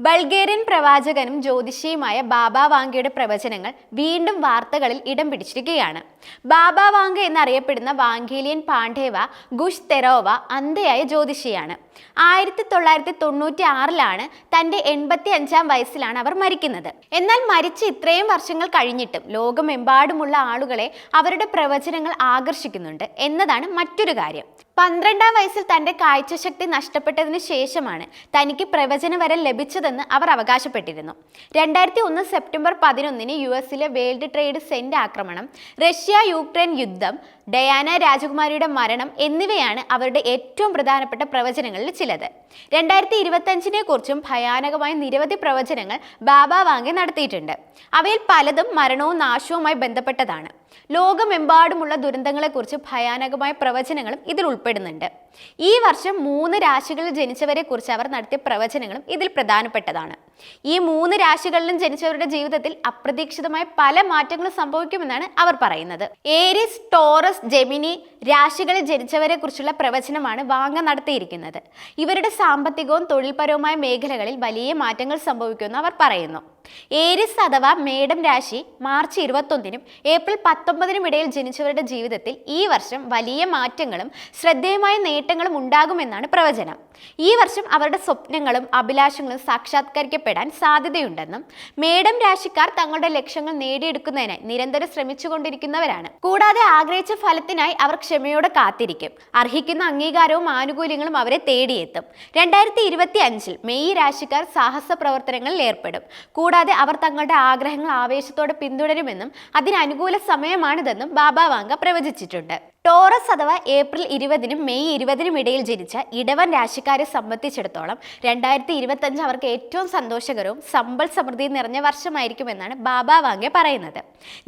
Bulgarian പ്രവാചകനും ജ്യോതിഷിയുമായ ബാബ വാങ്കയുടെ പ്രവചനങ്ങൾ വീണ്ടും വാർത്തകളിൽ ഇടം പിടിച്ചിരിക്കുകയാണ്. ബാബ വാങ്ക എന്നറിയപ്പെടുന്ന വാങ്കേലിയൻ പാണ്ഡേവ ഗുഷ് തെറോവ അന്ധയായ ജ്യോതിഷിയാണ്. ആയിരത്തി തൊള്ളായിരത്തി തൊണ്ണൂറ്റി ആറിലാണ് തന്റെ എൺപത്തി അഞ്ചാം വയസ്സിലാണ് അവർ മരിക്കുന്നത്. എന്നാൽ മരിച്ച് ഇത്രയും വർഷങ്ങൾ കഴിഞ്ഞിട്ടും ലോകമെമ്പാടുമുള്ള ആളുകളെ അവരുടെ പ്രവചനങ്ങൾ ആകർഷിക്കുന്നുണ്ട് എന്നതാണ് മറ്റൊരു കാര്യം. പന്ത്രണ്ടാം വയസ്സിൽ തന്റെ കാഴ്ചശക്തി നഷ്ടപ്പെട്ടതിന് ശേഷമാണ് തനിക്ക് പ്രവചനവരം ലഭിച്ചതെന്ന് അവർ അവകാശപ്പെട്ടിരുന്നു. രണ്ടായിരത്തി ഒന്ന് സെപ്റ്റംബർ പതിനൊന്നിന് യു എസിലെ വേൾഡ് ട്രേഡ് സെന്റ് ആക്രമണം റഷ്യ യുക്രൈൻ യുദ്ധം ഡയാന രാജകുമാരിയുടെ മരണം എന്നിവയാണ് അവരുടെ ഏറ്റവും പ്രധാനപ്പെട്ട പ്രവചനങ്ങളിൽ ചിലത്. രണ്ടായിരത്തി ഇരുപത്തഞ്ചിനെ കുറിച്ചും ഭയാനകമായ നിരവധി പ്രവചനങ്ങൾ ബാബ വാങ്കെ നടത്തിയിട്ടുണ്ട്. അവയിൽ പലതും മരണവും നാശവുമായി ബന്ധപ്പെട്ടതാണ്. ലോകമെമ്പാടുമുള്ള ദുരന്തങ്ങളെക്കുറിച്ച് ഭയാനകമായ പ്രവചനങ്ങളും ഇതിൽ ഉൾപ്പെടുന്നുണ്ട്. ഈ വർഷം മൂന്ന് രാശികളിൽ ജനിച്ചവരെ കുറിച്ച് അവർ നടത്തിയ പ്രവചനങ്ങളും ഇതിൽ പ്രധാനപ്പെട്ടതാണ്. ഈ മൂന്ന് രാശികളിലും ജനിച്ചവരുടെ ജീവിതത്തിൽ അപ്രതീക്ഷിതമായ പല മാറ്റങ്ങളും സംഭവിക്കുമെന്നാണ് അവർ പറയുന്നത്. ഏരിസ് ടോറസ് ജെമിനി രാശികളിൽ ജനിച്ചവരെ കുറിച്ചുള്ള പ്രവചനമാണ് വാങ്ങ നടത്തിയിരിക്കുന്നത്. ഇവരുടെ സാമ്പത്തികവും തൊഴിൽപരവുമായ മേഖലകളിൽ വലിയ മാറ്റങ്ങൾ സംഭവിക്കുമെന്ന് അവർ പറയുന്നു. ഏരിസ് അഥവാ മേഡം രാശി മാർച്ച് ഇരുപത്തൊന്നിനും ഏപ്രിൽ പത്തൊമ്പതിനും ഇടയിൽ ജനിച്ചവരുടെ ജീവിതത്തിൽ ഈ വർഷം വലിയ മാറ്റങ്ങളും ശ്രദ്ധേയമായ നേട്ടങ്ങളും ഉണ്ടാകുമെന്നാണ് പ്രവചനം. ഈ വർഷം അവരുടെ സ്വപ്നങ്ങളും അഭിലാഷങ്ങളും സാക്ഷാത്കരിക്കപ്പെടാൻ സാധ്യതയുണ്ടെന്നും മേഡം രാശിക്കാർ തങ്ങളുടെ ലക്ഷ്യങ്ങൾ നേടിയെടുക്കുന്നതിനായി നിരന്തരം ശ്രമിച്ചുകൊണ്ടിരിക്കുന്നവരാണ്. കൂടാതെ ആഗ്രഹിച്ച ഫലത്തിനായി അവർ ക്ഷമയോടെ കാത്തിരിക്കും. അർഹിക്കുന്ന അംഗീകാരവും ആനുകൂല്യങ്ങളും അവരെ തേടിയെത്തും. രണ്ടായിരത്തി ഇരുപത്തി അഞ്ചിൽ മെയ് രാശിക്കാർ സാഹസ പ്രവർത്തനങ്ങളിൽ ഏർപ്പെടും. കൂടാതെ അവർ തങ്ങളുടെ ആഗ്രഹങ്ങൾ ആവേശത്തോടെ പിന്തുടരുമെന്നും അതിനനുകൂല സമയമാണിതെന്നും ബാബ വാങ്ക പ്രവചിച്ചിട്ടുണ്ട്. ടോറസ് അഥവാ ഏപ്രിൽ ഇരുപതിനും മെയ് ഇരുപതിനും ഇടയിൽ ജനിച്ച ഇടവൻ രാശിക്കാരെ സംബന്ധിച്ചിടത്തോളം രണ്ടായിരത്തി ഇരുപത്തഞ്ച് അവർക്ക് ഏറ്റവും സന്തോഷകരവും സമ്പൽ സമൃദ്ധി നിറഞ്ഞ വർഷമായിരിക്കുമെന്നാണ് ബാബ വാങ്കെ പറയുന്നത്.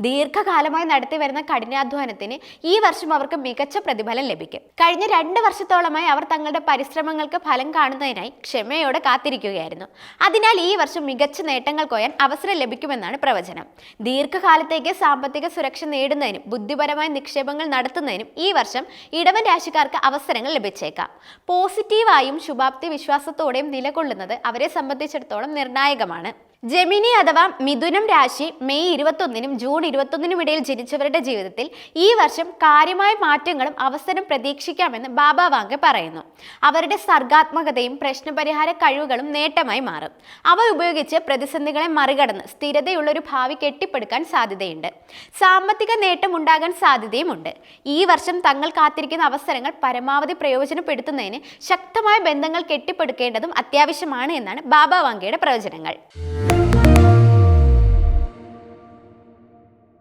ദീർഘകാലമായി നടത്തി വരുന്ന കഠിനാധ്വാനത്തിന് ഈ വർഷം അവർക്ക് മികച്ച പ്രതിഫലം ലഭിക്കും. കഴിഞ്ഞ രണ്ട് വർഷത്തോളമായി അവർ തങ്ങളുടെ പരിശ്രമങ്ങൾക്ക് ഫലം കാണുന്നതിനായി ക്ഷമയോടെ കാത്തിരിക്കുകയായിരുന്നു. അതിനാൽ ഈ വർഷം മികച്ച നേട്ടങ്ങൾ കൊയ്യാൻ അവസരം ലഭിക്കുമെന്നാണ് പ്രവചനം. ദീർഘകാലത്തേക്ക് സാമ്പത്തിക സുരക്ഷ നേടുന്നതിനും ബുദ്ധിപരമായ നിക്ഷേപങ്ങൾ നടത്തുന്നതിനും ഈ വർഷം ഇടവൻ രാശിക്കാർക്ക് അവസരങ്ങൾ ലഭിച്ചേക്കാം. പോസിറ്റീവായും ശുഭാപ്തി വിശ്വാസത്തോടെയും നിലകൊള്ളുന്നത് അവരെ സംബന്ധിച്ചിടത്തോളം നിർണായകമാണ്. ജെമിനി അഥവാ മിഥുനം രാശി മെയ് ഇരുപത്തൊന്നിനും ജൂൺ ഇരുപത്തൊന്നിനും ഇടയിൽ ജനിച്ചവരുടെ ജീവിതത്തിൽ ഈ വർഷം കാര്യമായ മാറ്റങ്ങളും അവസരം പ്രതീക്ഷിക്കാമെന്ന് ബാബ വാങ്ക പറയുന്നു. അവരുടെ സർഗാത്മകതയും പ്രശ്നപരിഹാര കഴിവുകളും നേട്ടമായി മാറും. അവ ഉപയോഗിച്ച് പ്രതിസന്ധികളെ മറികടന്ന് സ്ഥിരതയുള്ള ഒരു ഭാവി കെട്ടിപ്പടുക്കാൻ സാധ്യതയുണ്ട്. സാമ്പത്തിക നേട്ടം ഉണ്ടാകാൻ സാധ്യതയുമുണ്ട്. ഈ വർഷം തങ്ങൾ കാത്തിരിക്കുന്ന അവസരങ്ങൾ പരമാവധി പ്രയോജനപ്പെടുത്തുന്നതിന് ശക്തമായ ബന്ധങ്ങൾ കെട്ടിപ്പടുക്കേണ്ടതും അത്യാവശ്യമാണ് എന്നാണ് ബാബ വാങ്കയുടെ പ്രവചനങ്ങൾ.